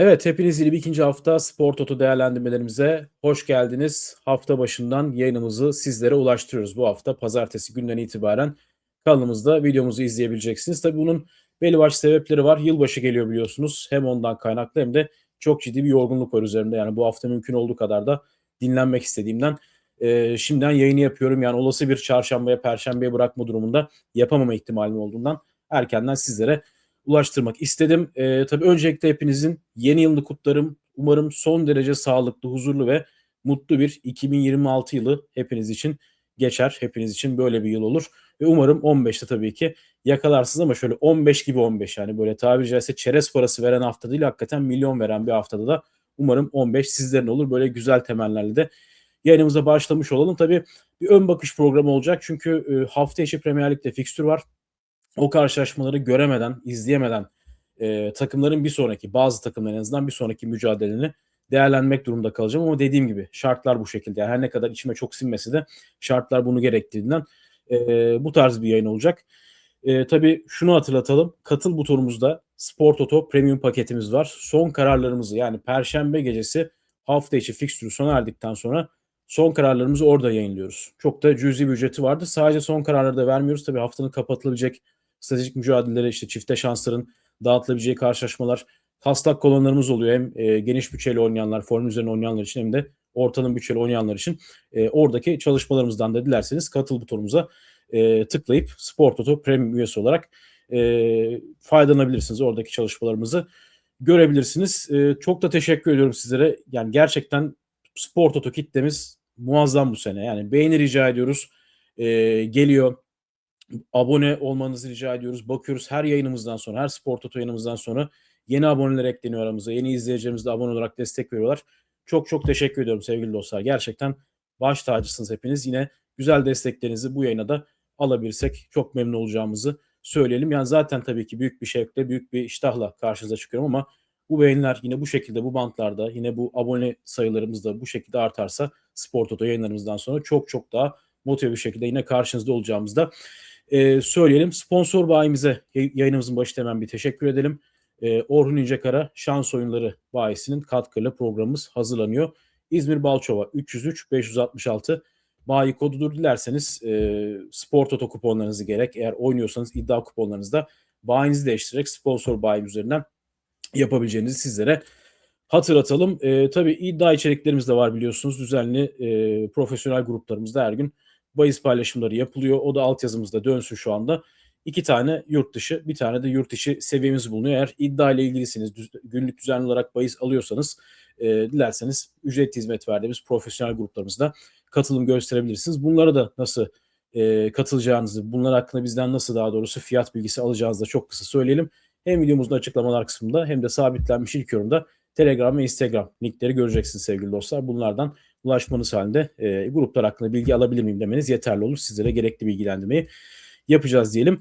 Evet, hepiniz yeni bir ikinci hafta Spor Toto değerlendirmelerimize hoş geldiniz. Hafta başından yayınımızı sizlere ulaştırıyoruz. Bu hafta pazartesi günden itibaren kanalımızda videomuzu izleyebileceksiniz. Tabii bunun belli başlı sebepleri var. Yılbaşı geliyor biliyorsunuz. Hem ondan kaynaklı hem de çok ciddi bir yorgunluk var üzerimde. Yani bu hafta mümkün olduğu kadar da dinlenmek istediğimden e, şimdiden yayını yapıyorum. Yani olası bir çarşambaya, perşembeye bırakma durumunda yapamama ihtimalim olduğundan erkenden sizlere ulaştırmak istedim. E, tabii öncelikle hepinizin yeni yılını kutlarım. Umarım son derece sağlıklı, huzurlu ve mutlu bir 2026 yılı hepiniz için geçer. Hepiniz için böyle bir yıl olur. Ve umarım 15'te tabii ki yakalarsınız ama şöyle 15 gibi 15 yani böyle tabiri caizse çerez parası veren hafta değil hakikaten milyon veren bir haftada da umarım 15 sizlerin olur. Böyle güzel temellerle de yayınımıza başlamış olalım. Tabii bir ön bakış programı olacak çünkü e, hafta içi Premier Lig'de fikstür var o karşılaşmaları göremeden, izleyemeden e, takımların bir sonraki, bazı takımların en azından bir sonraki mücadeleni değerlenmek durumunda kalacağım. Ama dediğim gibi şartlar bu şekilde. Yani her ne kadar içime çok sinmesi de şartlar bunu gerektirdiğinden e, bu tarz bir yayın olacak. E, tabii şunu hatırlatalım. Katıl butonumuzda Spor Toto Premium paketimiz var. Son kararlarımızı yani Perşembe gecesi hafta içi fikstürü sona erdikten sonra son kararlarımızı orada yayınlıyoruz. Çok da cüzi bir ücreti vardı. Sadece son kararları da vermiyoruz. Tabii haftanın kapatılabilecek stratejik mücadeleleri işte çifte şansların dağıtılabileceği karşılaşmalar taslak kolonlarımız oluyor. Hem e, geniş bütçeli oynayanlar, form üzerine oynayanlar için hem de ortalım bütçeli oynayanlar için e, oradaki çalışmalarımızdan da dilerseniz katıl butonumuza e, tıklayıp Spor Toto Premium üyesi olarak e, faydalanabilirsiniz. Oradaki çalışmalarımızı görebilirsiniz. E, çok da teşekkür ediyorum sizlere. Yani gerçekten Spor Toto kitlemiz muazzam bu sene. Yani beğeni rica ediyoruz. E, geliyor abone olmanızı rica ediyoruz. Bakıyoruz her yayınımızdan sonra, her Spor Toto yayınımızdan sonra yeni aboneler ekleniyor aramıza. Yeni izleyicilerimiz de abone olarak destek veriyorlar. Çok çok teşekkür ediyorum sevgili dostlar. Gerçekten baş tacısınız hepiniz. Yine güzel desteklerinizi bu yayına da alabilirsek çok memnun olacağımızı söyleyelim. Yani zaten tabii ki büyük bir şevkle, büyük bir iştahla karşınıza çıkıyorum ama bu beğeniler yine bu şekilde bu bantlarda yine bu abone sayılarımız da bu şekilde artarsa Spor Toto yayınlarımızdan sonra çok çok daha motive bir şekilde yine karşınızda olacağımızda e, söyleyelim. Sponsor bayimize yayınımızın başında hemen bir teşekkür edelim. E, Orhun İncekara Şans Oyunları bayisinin katkıyla programımız hazırlanıyor. İzmir Balçova 303 566 bayi kodudur. Dilerseniz e, spor toto kuponlarınızı gerek eğer oynuyorsanız iddia kuponlarınızı da bayinizi değiştirerek sponsor bayim üzerinden yapabileceğinizi sizlere hatırlatalım. E, tabii iddia içeriklerimiz de var biliyorsunuz. Düzenli e, profesyonel gruplarımızda her gün bahis paylaşımları yapılıyor. O da altyazımızda dönsün şu anda. İki tane yurt dışı, bir tane de yurt içi seviyemiz bulunuyor. Eğer iddia ile ilgilisiniz, düz, günlük düzenli olarak bahis alıyorsanız e, dilerseniz ücretli hizmet verdiğimiz profesyonel gruplarımızda katılım gösterebilirsiniz. Bunlara da nasıl e, katılacağınızı, bunlar hakkında bizden nasıl daha doğrusu fiyat bilgisi alacağınızı da çok kısa söyleyelim. Hem videomuzun açıklamalar kısmında hem de sabitlenmiş ilk yorumda Telegram ve Instagram linkleri göreceksiniz sevgili dostlar. Bunlardan ulaşmanız halinde e, gruplar hakkında bilgi alabilir miyim demeniz yeterli olur. Sizlere gerekli bilgilendirmeyi yapacağız diyelim.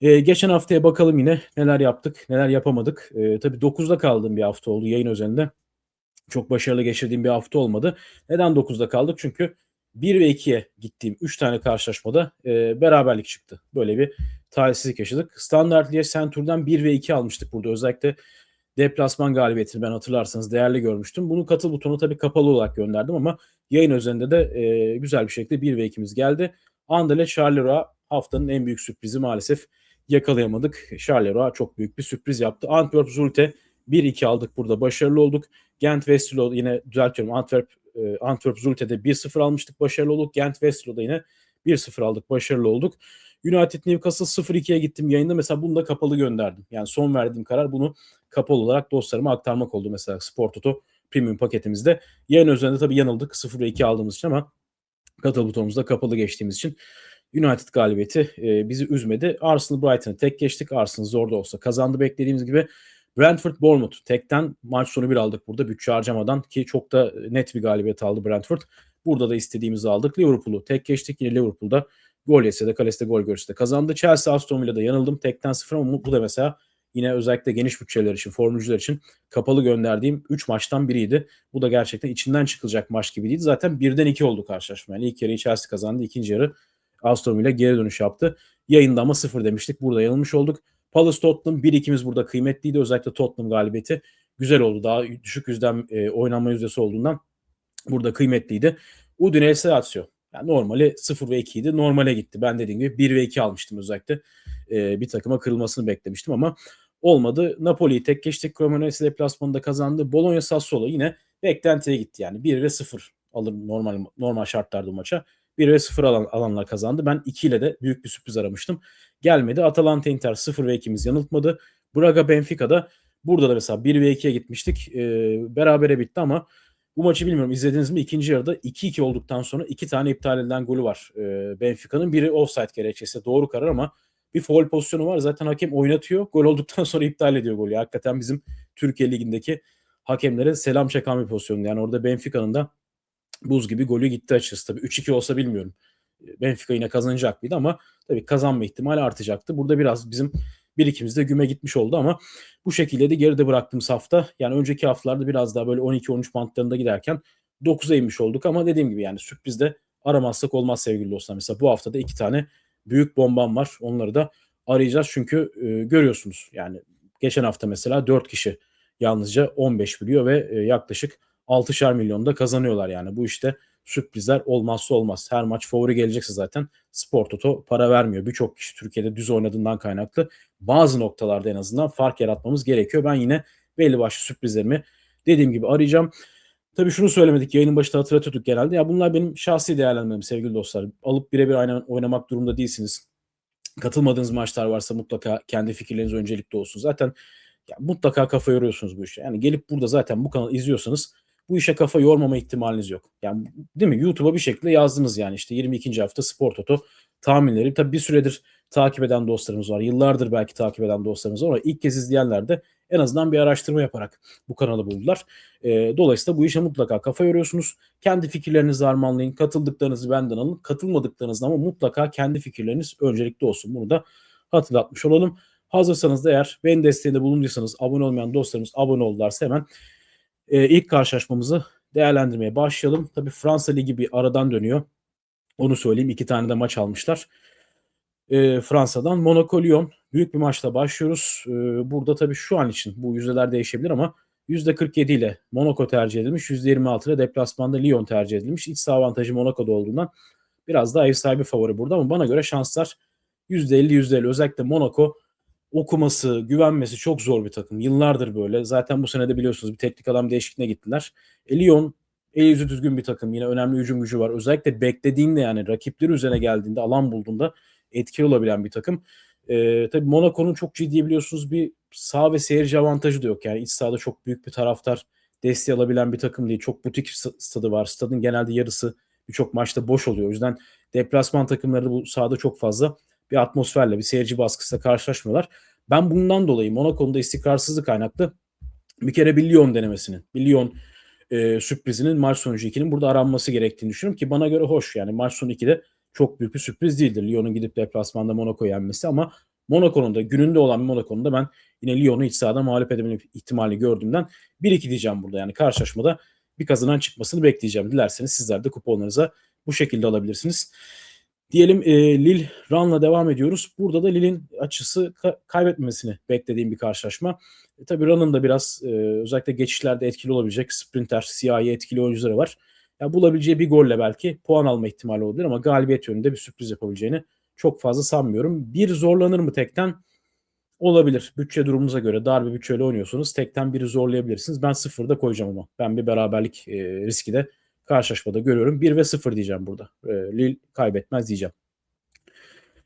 E, geçen haftaya bakalım yine neler yaptık, neler yapamadık. E, tabii 9'da kaldığım bir hafta oldu yayın özelinde. Çok başarılı geçirdiğim bir hafta olmadı. Neden 9'da kaldık? Çünkü 1 ve 2'ye gittiğim 3 tane karşılaşmada e, beraberlik çıktı. Böyle bir talihsizlik yaşadık. Standart Liège Centur'dan 1 ve 2 almıştık burada. Özellikle deplasman galibiyetini ben hatırlarsanız değerli görmüştüm. Bunu katıl butonu tabii kapalı olarak gönderdim ama yayın özelinde de e, güzel bir şekilde 1 ve 2'miz geldi. Anderlecht Charleroi haftanın en büyük sürprizi maalesef yakalayamadık. Charleroi çok büyük bir sürpriz yaptı. Antwerp Zulte 1-2 aldık burada başarılı olduk. Gent Westerlo yine düzeltiyorum Antwerp e, Antwerp Zulte'de 1-0 almıştık başarılı olduk. Gent Westerlo'da yine 1-0 aldık başarılı olduk. United Newcastle 0-2'ye gittim yayında mesela bunu da kapalı gönderdim. Yani son verdiğim karar bunu kapalı olarak dostlarıma aktarmak oldu mesela Spor Toto Premium paketimizde. Yayın üzerinde tabii yanıldık 0-2 aldığımız için ama katıl butonumuzda kapalı geçtiğimiz için United galibiyeti e, bizi üzmedi. Arsenal Brighton'ı tek geçtik. Arsenal zor da olsa kazandı beklediğimiz gibi. Brentford Bournemouth tekten maç sonu bir aldık burada bütçe harcamadan ki çok da net bir galibiyet aldı Brentford. Burada da istediğimizi aldık. Liverpool'u tek geçtik. Yine Liverpool'da gol yese de kalesi de gol görse de kazandı. Chelsea Aston Villa'da yanıldım. Tekten sıfır ama bu da mesela yine özellikle geniş bütçeler için, formülcüler için kapalı gönderdiğim 3 maçtan biriydi. Bu da gerçekten içinden çıkılacak maç gibi değil. Zaten birden 2 oldu karşılaşma. Yani ilk yarıyı Chelsea kazandı. ikinci yarı Aston Villa geri dönüş yaptı. Yayında ama 0 demiştik. Burada yanılmış olduk. Palace Tottenham 1-2'miz burada kıymetliydi. Özellikle Tottenham galibiyeti güzel oldu. Daha düşük yüzden e, oynanma yüzdesi olduğundan burada kıymetliydi. Udinese Lazio. Yani normali 0 ve 2 idi. Normale gitti. Ben dediğim gibi 1 ve 2 almıştım özellikle. E, bir takıma kırılmasını beklemiştim ama olmadı. Napoli'yi tek geçtik. Cremonese deplasmanında kazandı. Bologna Sassuolo yine beklentiye gitti yani. 1 ve 0 alır normal normal şartlarda bu maça. 1 ve 0 alan, alanlar kazandı. Ben 2 ile de büyük bir sürpriz aramıştım. Gelmedi. Atalanta Inter 0 ve 2'miz yanıltmadı. Braga Benfica'da burada da mesela 1 ve 2'ye gitmiştik. E, berabere bitti ama bu maçı bilmiyorum izlediniz mi? İkinci yarıda 2-2 olduktan sonra iki tane iptal edilen golü var e, Benfica'nın. Biri offside gerekçesi doğru karar ama bir foul pozisyonu var. Zaten hakem oynatıyor. Gol olduktan sonra iptal ediyor golü. Hakikaten bizim Türkiye Ligi'ndeki hakemlere selam çakan bir pozisyon. Yani orada Benfica'nın da buz gibi golü gitti açıkçası. Tabii 3-2 olsa bilmiyorum. Benfica yine kazanacak mıydı ama tabii kazanma ihtimali artacaktı. Burada biraz bizim birikimimiz de güme gitmiş oldu ama bu şekilde de geride bıraktığımız hafta yani önceki haftalarda biraz daha böyle 12-13 bantlarında giderken 9'a inmiş olduk ama dediğim gibi yani sürprizde aramazsak olmaz sevgili dostlar. Mesela bu haftada iki tane büyük bombam var. Onları da arayacağız çünkü e, görüyorsunuz yani geçen hafta mesela 4 kişi yalnızca 15 biliyor ve e, yaklaşık 6'şar milyonda kazanıyorlar yani. Bu işte sürprizler olmazsa olmaz. Her maç favori gelecekse zaten Spor Toto para vermiyor. Birçok kişi Türkiye'de düz oynadığından kaynaklı bazı noktalarda en azından fark yaratmamız gerekiyor. Ben yine belli başlı sürprizlerimi dediğim gibi arayacağım. Tabii şunu söylemedik yayının başında hatırlatıyorduk genelde. Ya bunlar benim şahsi değerlendirmem sevgili dostlar. Alıp birebir aynı oynamak durumunda değilsiniz. Katılmadığınız maçlar varsa mutlaka kendi fikirleriniz öncelikli olsun. Zaten ya mutlaka kafa yoruyorsunuz bu işe. Yani gelip burada zaten bu kanalı izliyorsanız bu işe kafa yormama ihtimaliniz yok. Yani değil mi? YouTube'a bir şekilde yazdınız yani işte 22. hafta Spor Toto tahminleri. Tabii bir süredir takip eden dostlarımız var. Yıllardır belki takip eden dostlarımız var ama ilk kez izleyenler de en azından bir araştırma yaparak bu kanalı buldular. E, dolayısıyla bu işe mutlaka kafa yoruyorsunuz. Kendi fikirlerinizi harmanlayın. Katıldıklarınızı benden alın. Katılmadıklarınızda ama mutlaka kendi fikirleriniz öncelikli olsun. Bunu da hatırlatmış olalım. Hazırsanız da eğer beni desteğinde bulunduysanız abone olmayan dostlarımız abone oldularsa hemen e, ilk karşılaşmamızı değerlendirmeye başlayalım. Tabii Fransa Ligi bir aradan dönüyor. Onu söyleyeyim. İki tane de maç almışlar. E, Fransa'dan Monaco Lyon. Büyük bir maçla başlıyoruz. E, burada tabii şu an için bu yüzdeler değişebilir ama %47 ile Monaco tercih edilmiş. %26 ile deplasmanda Lyon tercih edilmiş. İç saha avantajı Monaco'da olduğundan biraz daha ev sahibi favori burada ama bana göre şanslar %50 %50 özellikle Monaco okuması, güvenmesi çok zor bir takım. Yıllardır böyle. Zaten bu sene de biliyorsunuz bir teknik adam değişikliğine gittiler. E, Lyon el yüzü düzgün bir takım. Yine önemli hücum gücü var. Özellikle beklediğinde yani rakipleri üzerine geldiğinde, alan bulduğunda etkili olabilen bir takım. E, tabii Monaco'nun çok ciddi biliyorsunuz bir sağ ve seyirci avantajı da yok. Yani iç sahada çok büyük bir taraftar desteği alabilen bir takım değil. Çok butik stadı var. Stadın genelde yarısı birçok maçta boş oluyor. O yüzden deplasman takımları bu sahada çok fazla bir atmosferle, bir seyirci baskısıyla karşılaşmıyorlar. Ben bundan dolayı Monaco'nun da istikrarsızlık kaynaklı bir kere bir Lyon denemesinin, bir Lyon e, sürprizinin maç sonucu 2'nin burada aranması gerektiğini düşünüyorum ki bana göre hoş. Yani maç sonu 2'de çok büyük bir sürpriz değildir. Lyon'un gidip deplasmanda Monaco yenmesi ama Monaco'nun da gününde olan Monaco'nun da ben yine Lyon'u iç sahada mağlup edebilme ihtimali gördüğümden 1-2 diyeceğim burada. Yani karşılaşmada bir kazanan çıkmasını bekleyeceğim. Dilerseniz sizler de kuponlarınıza bu şekilde alabilirsiniz. Diyelim e, Lille Run'la devam ediyoruz. Burada da Lille'in açısı ka- kaybetmemesini beklediğim bir karşılaşma. E, tabii Run'ın da biraz e, özellikle geçişlerde etkili olabilecek sprinter, siyahi etkili oyuncuları var. Ya bulabileceği bir golle belki puan alma ihtimali olabilir ama galibiyet yönünde bir sürpriz yapabileceğini çok fazla sanmıyorum. Bir zorlanır mı tekten? Olabilir. Bütçe durumunuza göre dar bir bütçeyle oynuyorsanız tekten biri zorlayabilirsiniz. Ben sıfırda koyacağım ama. Ben bir beraberlik e, riski de karşılaşmada görüyorum. 1 ve 0 diyeceğim burada. E, Lille kaybetmez diyeceğim.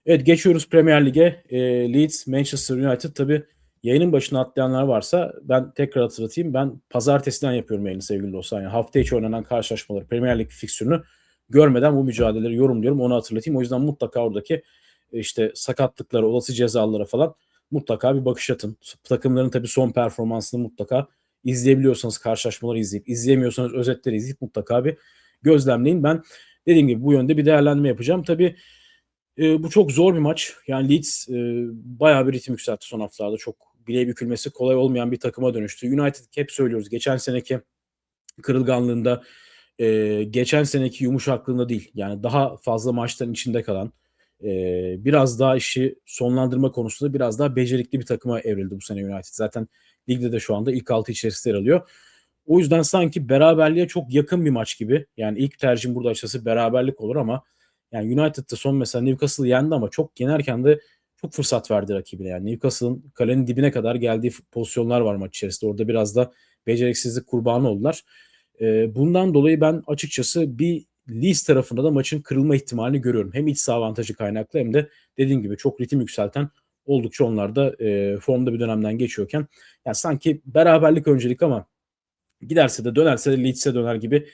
Evet geçiyoruz Premier Lig'e. E, Leeds, Manchester United tabi yayının başına atlayanlar varsa ben tekrar hatırlatayım. Ben pazartesiden yapıyorum yayını sevgili dostlar. Yani hafta içi oynanan karşılaşmaları Premier Lig fikstürünü görmeden bu mücadeleleri yorumluyorum. Onu hatırlatayım. O yüzden mutlaka oradaki işte sakatlıklara, olası cezalara falan mutlaka bir bakış atın. Takımların tabii son performansını mutlaka izleyebiliyorsanız karşılaşmaları izleyip, izleyemiyorsanız özetleri izleyip mutlaka bir gözlemleyin. Ben dediğim gibi bu yönde bir değerlendirme yapacağım. Tabii e, bu çok zor bir maç. Yani Leeds e, bayağı bir ritim yükseltti son haftalarda. Çok bileğe bükülmesi kolay olmayan bir takıma dönüştü. United hep söylüyoruz. Geçen seneki kırılganlığında, e, geçen seneki yumuşaklığında değil. Yani daha fazla maçların içinde kalan, Eee, biraz daha işi sonlandırma konusunda biraz daha becerikli bir takıma evrildi bu sene United. Zaten ligde de şu anda ilk 6 içerisinde yer alıyor. O yüzden sanki beraberliğe çok yakın bir maç gibi. Yani ilk tercihim burada açıkçası beraberlik olur ama yani United'da son mesela Newcastle'ı yendi ama çok yenerken de çok fırsat verdi rakibine. Yani Newcastle'ın kalenin dibine kadar geldiği pozisyonlar var maç içerisinde. Orada biraz da beceriksizlik kurbanı oldular. Eee, bundan dolayı ben açıkçası bir Leeds tarafında da maçın kırılma ihtimalini görüyorum. Hem iç saha avantajı kaynaklı hem de dediğim gibi çok ritim yükselten oldukça onlar da eee, formda bir dönemden geçiyorken yani sanki beraberlik öncelik ama giderse de dönerse de Leeds'e döner gibi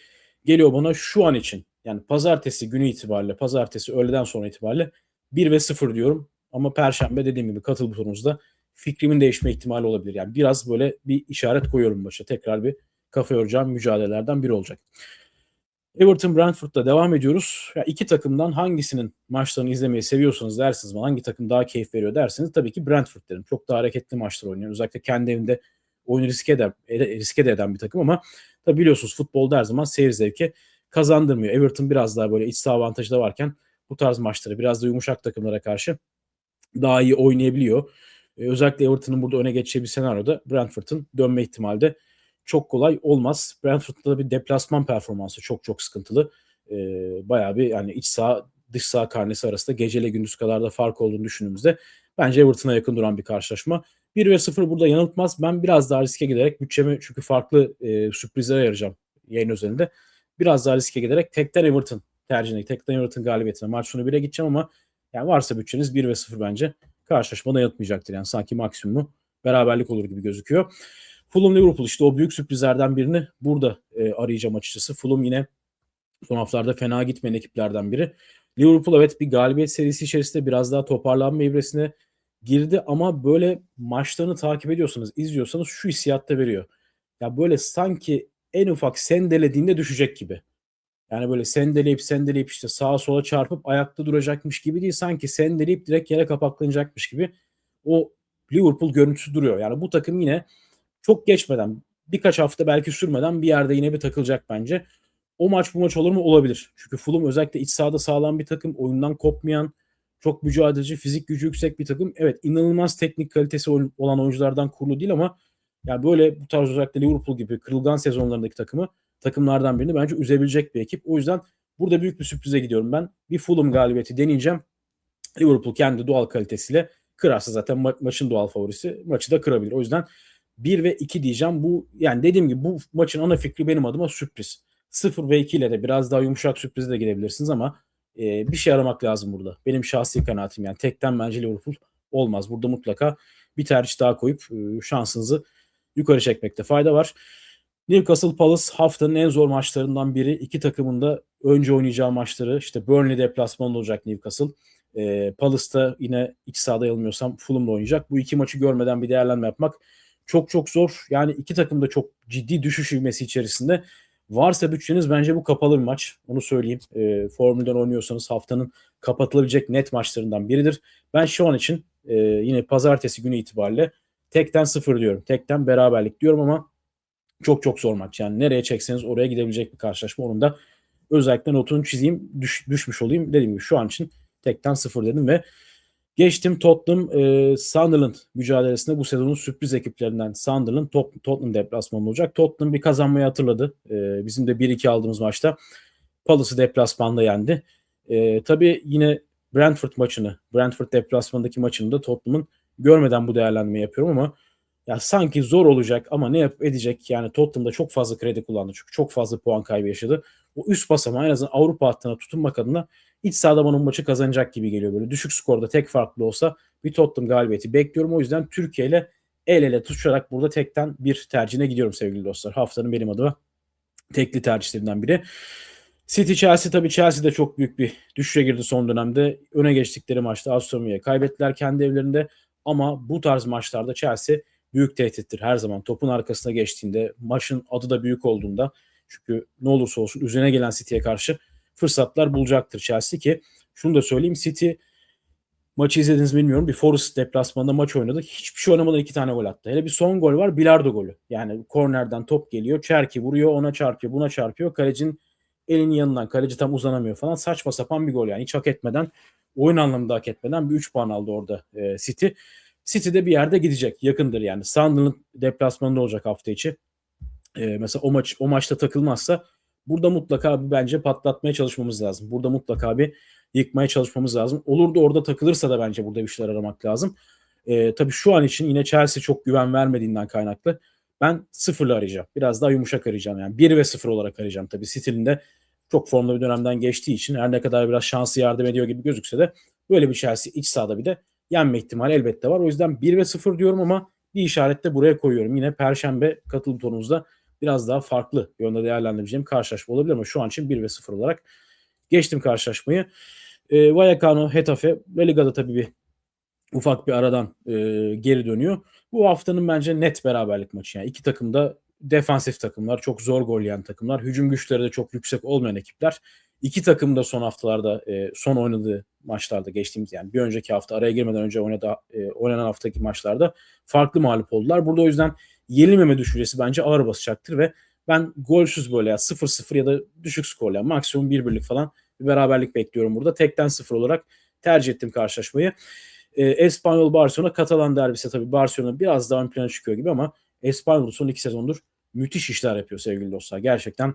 geliyor bana şu an için. Yani pazartesi günü itibariyle, pazartesi öğleden sonra itibariyle 1 ve 0 diyorum. Ama perşembe dediğim gibi katıl butonunuzda fikrimin değişme ihtimali olabilir. Yani biraz böyle bir işaret koyuyorum başa. Tekrar bir kafa yoracağım mücadelelerden biri olacak. Everton Brentford'da devam ediyoruz. Ya iki takımdan hangisinin maçlarını izlemeyi seviyorsanız dersiniz bana hangi takım daha keyif veriyor derseniz tabii ki Brentford derim. Çok daha hareketli maçlar oynuyor. Özellikle kendi evinde oyunu riske de, riske de eden bir takım ama tabii biliyorsunuz futbolda her zaman seyir zevki kazandırmıyor. Everton biraz daha böyle iç saha avantajı da varken bu tarz maçları biraz da yumuşak takımlara karşı daha iyi oynayabiliyor. Ee, özellikle Everton'ın burada öne geçeceği bir senaryoda Brentford'un dönme ihtimali de çok kolay olmaz. Brentford'da bir deplasman performansı çok çok sıkıntılı. Ee, bayağı bir yani iç saha dış saha karnesi arasında geceyle gündüz kadar da fark olduğunu düşündüğümüzde bence Everton'a yakın duran bir karşılaşma. 1 ve 0 burada yanıltmaz. Ben biraz daha riske giderek bütçemi çünkü farklı e, sürprizlere ayıracağım yayın özelinde. Biraz daha riske giderek tekten Everton tercihine, tekten Everton galibiyetine maç sonu 1'e gideceğim ama yani varsa bütçeniz 1 ve 0 bence karşılaşmada yanıltmayacaktır. Yani sanki maksimumu beraberlik olur gibi gözüküyor. Fulham Liverpool işte o büyük sürprizlerden birini burada e, arayacağım açıkçası. Fulham yine son haftalarda fena gitmeyen ekiplerden biri. Liverpool evet bir galibiyet serisi içerisinde biraz daha toparlanma evresine girdi ama böyle maçlarını takip ediyorsanız, izliyorsanız şu hissiyatta veriyor. Ya böyle sanki en ufak sendelediğinde düşecek gibi. Yani böyle sendeleyip sendeleyip işte sağa sola çarpıp ayakta duracakmış gibi değil. Sanki sendeleyip direkt yere kapaklanacakmış gibi o Liverpool görüntüsü duruyor. Yani bu takım yine çok geçmeden birkaç hafta belki sürmeden bir yerde yine bir takılacak bence. O maç bu maç olur mu? Olabilir. Çünkü Fulham özellikle iç sahada sağlam bir takım. Oyundan kopmayan, çok mücadeleci, fizik gücü yüksek bir takım. Evet inanılmaz teknik kalitesi olan oyunculardan kurulu değil ama yani böyle bu tarz özellikle Liverpool gibi kırılgan sezonlarındaki takımı takımlardan birini bence üzebilecek bir ekip. O yüzden burada büyük bir sürprize gidiyorum ben. Bir Fulham galibiyeti deneyeceğim. Liverpool kendi doğal kalitesiyle kırarsa zaten ma- maçın doğal favorisi. Maçı da kırabilir. O yüzden 1 ve 2 diyeceğim. Bu yani dediğim gibi bu maçın ana fikri benim adıma sürpriz. 0 ve 2 ile de biraz daha yumuşak sürprize de gidebilirsiniz ama e, bir şey aramak lazım burada. Benim şahsi kanaatim yani tekten bence Liverpool olmaz. Burada mutlaka bir tercih daha koyup e, şansınızı yukarı çekmekte fayda var. Newcastle Palace haftanın en zor maçlarından biri. İki takımın da önce oynayacağı maçları işte Burnley deplasmanında olacak Newcastle. E, Palace'da yine iç sahada yanılmıyorsam Fulham'da oynayacak. Bu iki maçı görmeden bir değerlendirme yapmak çok çok zor. Yani iki takım da çok ciddi düşüş ivmesi içerisinde. Varsa bütçeniz bence bu kapalı bir maç. Onu söyleyeyim. E, Formül'den oynuyorsanız haftanın kapatılabilecek net maçlarından biridir. Ben şu an için e, yine pazartesi günü itibariyle tekten sıfır diyorum. Tekten beraberlik diyorum ama çok çok zor maç. Yani nereye çekseniz oraya gidebilecek bir karşılaşma. Onun da özellikle notunu çizeyim, düş, düşmüş olayım. Dediğim gibi şu an için tekten sıfır dedim ve geçtim Tottenham e, Sunderland mücadelesinde bu sezonun sürpriz ekiplerinden Sunderland Tot, Tottenham deplasmanı olacak. Tottenham bir kazanmayı hatırladı. E, bizim de 1-2 aldığımız maçta Palace'ı deplasmanda yendi. E, tabii yine Brentford maçını, Brentford deplasmandaki maçını da Tottenham'ın görmeden bu değerlendirme yapıyorum ama ya sanki zor olacak ama ne yapıp edecek yani Tottenham'da çok fazla kredi kullandı çünkü çok fazla puan kaybı yaşadı. O üst basamağı en azından Avrupa hattına tutunmak adına iç sahada bana maçı kazanacak gibi geliyor böyle. Düşük skorda tek farklı olsa bir Tottenham galibiyeti bekliyorum. O yüzden Türkiye ile el ele tutuşarak burada tekten bir tercihine gidiyorum sevgili dostlar. Haftanın benim adıma tekli tercihlerinden biri. City Chelsea tabii Chelsea de çok büyük bir düşüşe girdi son dönemde. Öne geçtikleri maçta Aston Villa'ya kaybettiler kendi evlerinde. Ama bu tarz maçlarda Chelsea büyük tehdittir her zaman. Topun arkasına geçtiğinde, maçın adı da büyük olduğunda çünkü ne olursa olsun üzerine gelen City'ye karşı fırsatlar bulacaktır Chelsea ki şunu da söyleyeyim City maçı izlediniz bilmiyorum. Bir Forest deplasmanında maç oynadı. Hiçbir şey oynamadan iki tane gol attı. Hele bir son gol var. Bilardo golü. Yani kornerden top geliyor. Çerki vuruyor. Ona çarpıyor. Buna çarpıyor. Kalecinin elinin yanından kaleci tam uzanamıyor falan. Saçma sapan bir gol yani. Hiç hak etmeden oyun anlamında hak etmeden bir 3 puan aldı orada e, City. City de bir yerde gidecek. Yakındır yani. Sunderland deplasmanında olacak hafta içi. E, mesela o maç o maçta takılmazsa burada mutlaka bir bence patlatmaya çalışmamız lazım. Burada mutlaka bir yıkmaya çalışmamız lazım. Olur da orada takılırsa da bence burada bir şeyler aramak lazım. E, tabii şu an için yine Chelsea çok güven vermediğinden kaynaklı ben sıfırla arayacağım. Biraz daha yumuşak arayacağım. Yani 1 ve 0 olarak arayacağım. Tabii City'nin de çok formda bir dönemden geçtiği için her ne kadar biraz şansı yardım ediyor gibi gözükse de böyle bir Chelsea iç sahada bir de yenme ihtimali elbette var. O yüzden 1 ve 0 diyorum ama bir işaret de buraya koyuyorum. Yine Perşembe katılım tonumuzda biraz daha farklı yönde değerlendirebileceğim karşılaşma olabilir ama şu an için 1 ve 0 olarak geçtim karşılaşmayı. E, Vallecano, Hetafe, La Liga'da tabii bir ufak bir aradan e, geri dönüyor. Bu haftanın bence net beraberlik maçı. Yani iki takım da defansif takımlar, çok zor gol yiyen takımlar, hücum güçleri de çok yüksek olmayan ekipler. İki takım da son haftalarda, e, son oynadığı maçlarda geçtiğimiz yani bir önceki hafta araya girmeden önce oynadı, e, oynanan haftaki maçlarda farklı mağlup oldular. Burada o yüzden yenilmeme düşüncesi bence ağır basacaktır ve ben golsüz böyle ya 0-0 ya da düşük skorla maksimum bir birlik falan bir beraberlik bekliyorum burada. Tekten 0 olarak tercih ettim karşılaşmayı. E, Espanyol Barcelona Katalan derbisi tabii Barcelona biraz daha ön plana çıkıyor gibi ama Espanyol son iki sezondur müthiş işler yapıyor sevgili dostlar. Gerçekten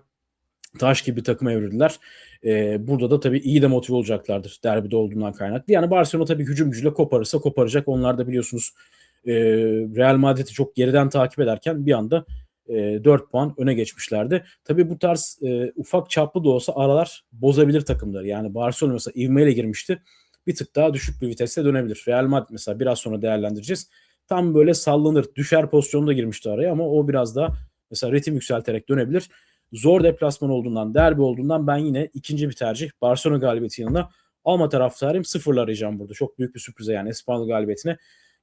taş gibi bir takıma evrildiler. E, burada da tabii iyi de motive olacaklardır derbide olduğundan kaynaklı. Yani Barcelona tabii hücum gücüyle koparırsa koparacak. Onlar da biliyorsunuz e, Real Madrid'i çok geriden takip ederken bir anda e, 4 puan öne geçmişlerdi. Tabii bu tarz e, ufak çaplı da olsa aralar bozabilir takımları. Yani Barcelona mesela ivmeyle girmişti bir tık daha düşük bir viteste dönebilir. Real Madrid mesela biraz sonra değerlendireceğiz. Tam böyle sallanır, düşer pozisyonda girmişti araya ama o biraz daha mesela ritim yükselterek dönebilir. Zor deplasman olduğundan, derbi olduğundan ben yine ikinci bir tercih Barcelona galibiyeti yanında alma taraftarıyım. Sıfırla arayacağım burada. Çok büyük bir sürprize yani Espanyol galibiyetine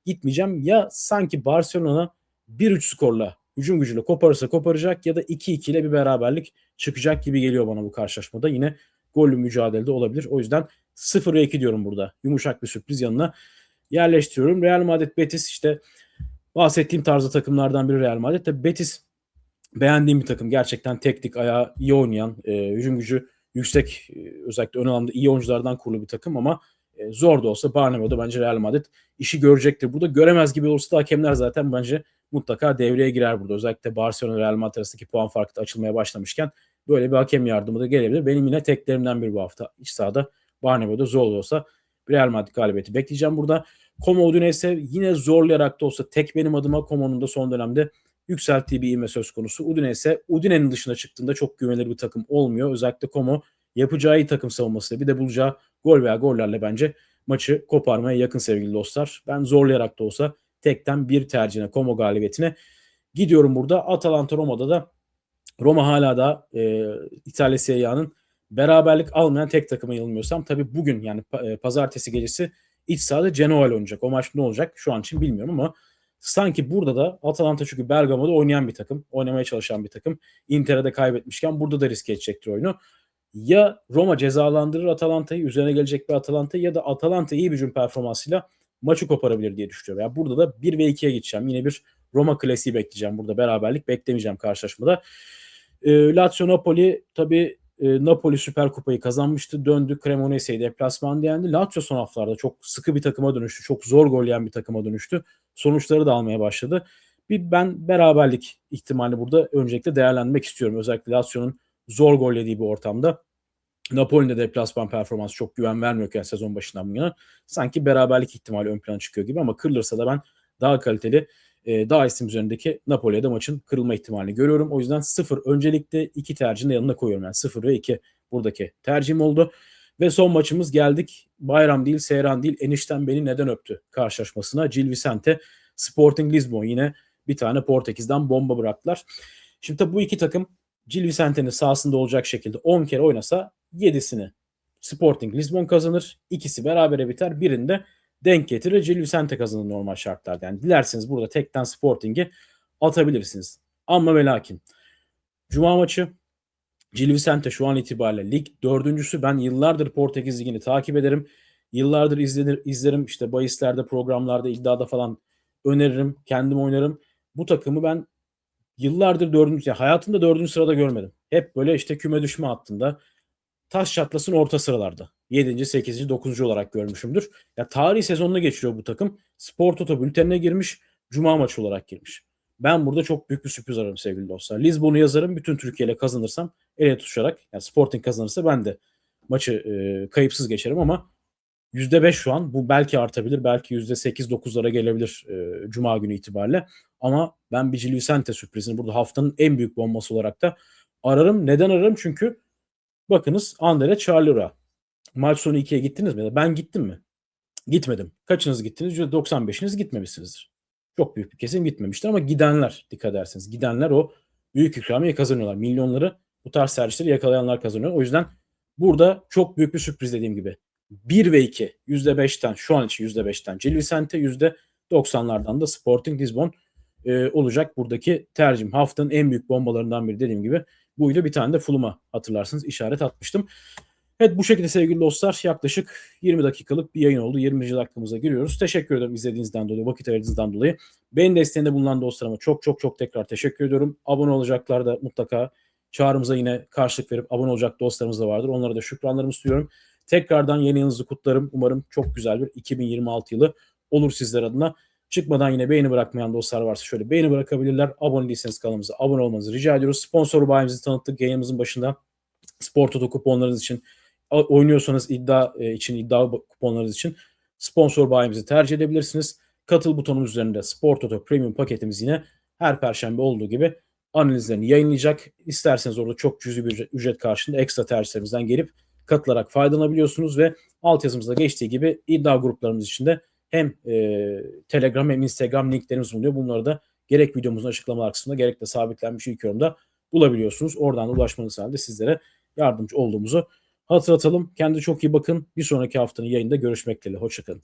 gitmeyeceğim. Ya sanki Barcelona 1-3 skorla hücum gücüyle koparırsa koparacak ya da 2-2 ile bir beraberlik çıkacak gibi geliyor bana bu karşılaşmada. Yine gollü mücadelede olabilir. O yüzden 0 ve 2 diyorum burada. Yumuşak bir sürpriz yanına yerleştiriyorum. Real Madrid Betis işte bahsettiğim tarzda takımlardan biri Real Madrid. Tabii Betis beğendiğim bir takım. Gerçekten teknik ayağı iyi oynayan, e, hücum gücü yüksek e, özellikle ön alanda iyi oyunculardan kurulu bir takım ama e, zor da olsa Barnemo'da bence Real Madrid işi görecektir. Burada göremez gibi olursa da hakemler zaten bence mutlaka devreye girer burada. Özellikle Barcelona Real Madrid arasındaki puan farkı da açılmaya başlamışken böyle bir hakem yardımı da gelebilir. Benim yine teklerimden bir bu hafta iç sahada Barnabeu'da zor olsa Real Madrid galibiyeti bekleyeceğim burada. Como Udinese yine zorlayarak da olsa tek benim adıma Como'nun da son dönemde yükselttiği bir ivme söz konusu. Udinese Udine'nin dışına çıktığında çok güvenilir bir takım olmuyor. Özellikle Como yapacağı iyi takım savunmasıyla bir de bulacağı gol veya gollerle bence maçı koparmaya yakın sevgili dostlar. Ben zorlayarak da olsa tekten bir tercihine Como galibiyetine gidiyorum burada. Atalanta Roma'da da Roma hala da e, İtalya Serie A'nın beraberlik almayan tek takıma yanılmıyorsam. Tabii bugün yani e, pazartesi gecesi iç sahada Genoa ile oynayacak. O maç ne olacak şu an için bilmiyorum ama sanki burada da Atalanta çünkü Bergamo'da oynayan bir takım. Oynamaya çalışan bir takım. Inter'e de kaybetmişken burada da riske edecektir oyunu. Ya Roma cezalandırır Atalanta'yı üzerine gelecek bir Atalanta'yı ya da Atalanta iyi bir hücum performansıyla maçı koparabilir diye düşünüyorum. Yani burada da 1 ve 2'ye gideceğim. Yine bir Roma klasiği bekleyeceğim. Burada beraberlik beklemeyeceğim karşılaşmada. E, Lazio Napoli tabii e, Napoli Süper Kupayı kazanmıştı. Döndü Cremonese'yi deplasmanda yendi. Lazio son haftalarda çok sıkı bir takıma dönüştü. Çok zor gol yiyen bir takıma dönüştü. Sonuçları da almaya başladı. Bir ben beraberlik ihtimali burada öncelikle değerlendirmek istiyorum. Özellikle Lazio'nun zor gol yediği bir ortamda. Napoli'nin de deplasman performansı çok güven vermiyorken sezon başından bu yana sanki beraberlik ihtimali ön plana çıkıyor gibi ama kırılırsa da ben daha kaliteli e, daha isim üzerindeki Napoli'de maçın kırılma ihtimalini görüyorum. O yüzden 0 öncelikle iki tercihini yanına koyuyorum. Yani 0 ve 2 buradaki tercihim oldu. Ve son maçımız geldik. Bayram değil, Seyran değil, enişten beni neden öptü karşılaşmasına. Gil Vicente, Sporting Lisbon yine bir tane Portekiz'den bomba bıraktılar. Şimdi tabii bu iki takım Gil Vicente'nin sahasında olacak şekilde 10 kere oynasa 7'sini Sporting Lisbon kazanır. İkisi berabere biter. Birinde denk getirir. Gil Vicente kazanır normal şartlarda. Yani dilerseniz burada tekten Sporting'i atabilirsiniz. Ama ve lakin Cuma maçı Gil Vicente şu an itibariyle lig dördüncüsü. Ben yıllardır Portekiz Ligi'ni takip ederim. Yıllardır izlenir, izlerim. işte bahislerde, programlarda, iddiada falan öneririm. Kendim oynarım. Bu takımı ben yıllardır dördüncü, ya hayatımda dördüncü sırada görmedim. Hep böyle işte küme düşme hattında taş çatlasın orta sıralarda. 7. 8. 9. olarak görmüşümdür. Ya tarihi sezonuna geçiyor bu takım. Spor Toto bültenine girmiş. Cuma maçı olarak girmiş. Ben burada çok büyük bir sürpriz ararım sevgili dostlar. Lisbon'u yazarım. Bütün Türkiye ile kazanırsam ele tutuşarak. Yani Sporting kazanırsa ben de maçı e, kayıpsız geçerim ama %5 şu an. Bu belki artabilir. Belki %8-9'lara gelebilir e, Cuma günü itibariyle. Ama ben bir Gil Vicente sürprizini burada haftanın en büyük bombası olarak da ararım. Neden ararım? Çünkü bakınız Andere Charleroi. Maç sonu 2'ye gittiniz mi? Ya ben gittim mi? Gitmedim. Kaçınız gittiniz? %95'iniz gitmemişsinizdir. Çok büyük bir kesim gitmemiştir ama gidenler dikkat ederseniz. Gidenler o büyük ikramiye kazanıyorlar. Milyonları bu tarz servisleri yakalayanlar kazanıyor. O yüzden burada çok büyük bir sürpriz dediğim gibi. 1 ve 2 %5'ten şu an için %5'ten Gil Vicente %90'lardan da Sporting Lisbon e, olacak buradaki tercihim. Haftanın en büyük bombalarından biri dediğim gibi buydu. Bir tane de Fulum'a hatırlarsınız işaret atmıştım. Evet bu şekilde sevgili dostlar yaklaşık 20 dakikalık bir yayın oldu. 20. dakikamıza giriyoruz. Teşekkür ederim izlediğinizden dolayı, vakit ayırdığınızdan dolayı. Benim desteğinde bulunan dostlarıma çok çok çok tekrar teşekkür ediyorum. Abone olacaklar da mutlaka çağrımıza yine karşılık verip abone olacak dostlarımız da vardır. Onlara da şükranlarımı sunuyorum. Tekrardan yeni yılınızı kutlarım. Umarım çok güzel bir 2026 yılı olur sizler adına. Çıkmadan yine beğeni bırakmayan dostlar varsa şöyle beğeni bırakabilirler. Abone değilseniz kanalımıza abone olmanızı rica ediyoruz. Sponsor bayimizi tanıttık yayınımızın başında. Spor Toto kuponlarınız için oynuyorsanız iddia e, için iddia kuponlarınız için sponsor bayimizi tercih edebilirsiniz. Katıl butonumuz üzerinde Spor Toto Premium paketimiz yine her perşembe olduğu gibi analizlerini yayınlayacak. İsterseniz orada çok cüzi bir ücret, karşılığında ekstra tercihlerimizden gelip katılarak faydalanabiliyorsunuz ve altyazımızda geçtiği gibi iddia gruplarımız içinde hem e, Telegram hem Instagram linklerimiz bulunuyor. Bunları da gerek videomuzun açıklamalar kısmında gerek de sabitlenmiş ilk yorumda bulabiliyorsunuz. Oradan ulaşmanız halinde sizlere yardımcı olduğumuzu hatırlatalım. Kendinize çok iyi bakın. Bir sonraki haftanın yayında görüşmek dileğiyle. Hoşçakalın.